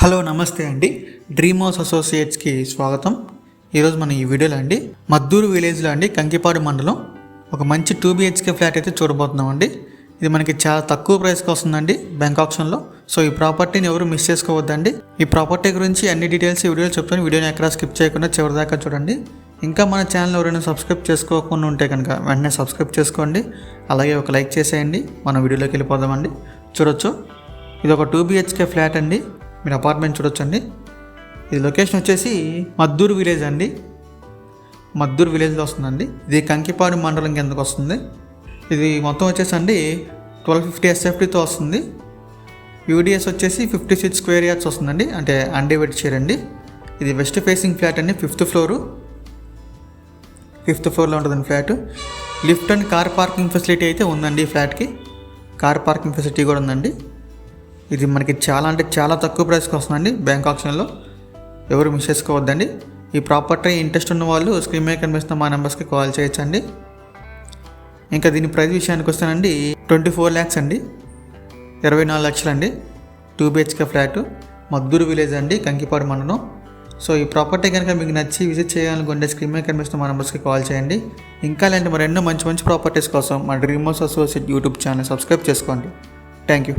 Hello నమస్తే అండి. Dream house అసోసియేట్స్కి స్వాగతం. ఈరోజు మనం ఈ వీడియోలో అండి మద్దూరు విలేజ్లో అండి కంకిపాడు మండలం ఒక మంచి టూ బిహెచ్కే ఫ్లాట్ అయితే చూడబోతున్నాం అండి. ఇది మనకి చాలా తక్కువ ప్రైస్కి వస్తుందండి బ్యాంక్ ఆప్షన్లో. సో ఈ ప్రాపర్టీని ఎవరు మిస్ చేసుకోవద్దండి. ఈ ప్రాపర్టీ గురించి అన్ని డీటెయిల్స్ ఈ వీడియోలో చెప్తాను. వీడియోని ఎక్కడ స్కిప్ చేయకుండా చివరి దాకా చూడండి. ఇంకా మన ఛానల్ ఎవరైనా సబ్స్క్రైబ్ చేసుకోకుండా ఉంటే కనుక వెంటనే సబ్స్క్రైబ్ చేసుకోండి. అలాగే ఒక లైక్ చేసేయండి. మన వీడియోలోకి వెళ్ళిపోదామండి చూడొచ్చు. ఇది ఒక టూ బిహెచ్కే ఫ్లాట్ అండి. మీరు అపార్ట్మెంట్ చూడొచ్చండి. ఇది లొకేషన్ వచ్చేసి మద్దూరు విలేజ్ అండి. మద్దూరు విలేజ్లో వస్తుందండి. ఇది కంకిపాడు మండలం కిందకు వస్తుంది. ఇది మొత్తం వచ్చేసి అండి ట్వెల్వ్ ఫిఫ్టీ ఎస్ఎఫ్టీతో వస్తుంది. యూడిఎస్ వచ్చేసి ఫిఫ్టీ సిక్స్ స్క్వేర్ యార్డ్స్ వస్తుందండి. అంటే అండివైడ్ షేర్ అండి. ఇది వెస్ట్ ఫేసింగ్ ఫ్లాట్ అండి ఫిఫ్త్ ఫ్లోరు ఫిఫ్త్ ఫ్లోర్లో ఉంటుందండి flat lift and car parking facility అయితే ఉందండి ఈ ఫ్లాట్కి కార్ పార్కింగ్ ఫెసిలిటీ కూడా ఉందండి. ఇది మనకి చాలా అంటే చాలా తక్కువ ప్రైస్కి వస్తుందండి బ్యాంక్ ఆప్షన్లో. ఎవరు మిస్ చేసుకోవద్దండి. ఈ ప్రాపర్టీ ఇంట్రెస్ట్ ఉన్న వాళ్ళు స్క్రీన్ మీద కనిపిస్తున్న మా నెంబర్స్కి కాల్ చేయొచ్చండి. ఇంకా దీని ప్రైస్ విషయానికి వస్తానండి ట్వంటీ ఫోర్ ల్యాక్స్ అండి. ఇరవై నాలుగు లక్షలు అండి two BHK flat Madduru village అండి కంకిపాడు మండలం. సో ఈ ప్రాపర్టీ కనుక మీకు నచ్చి విజిట్ చేయాలనుకుంటే స్క్రీన్ మీద కనిపిస్తున్న మా నెంబర్స్కి కాల్ చేయండి. ఇంకా ఇలాంటి మరెన్నో మంచి మంచి ప్రాపర్టీస్ కోసం మా dream house associate YouTube channel subscribe చేసుకోండి. Thank you.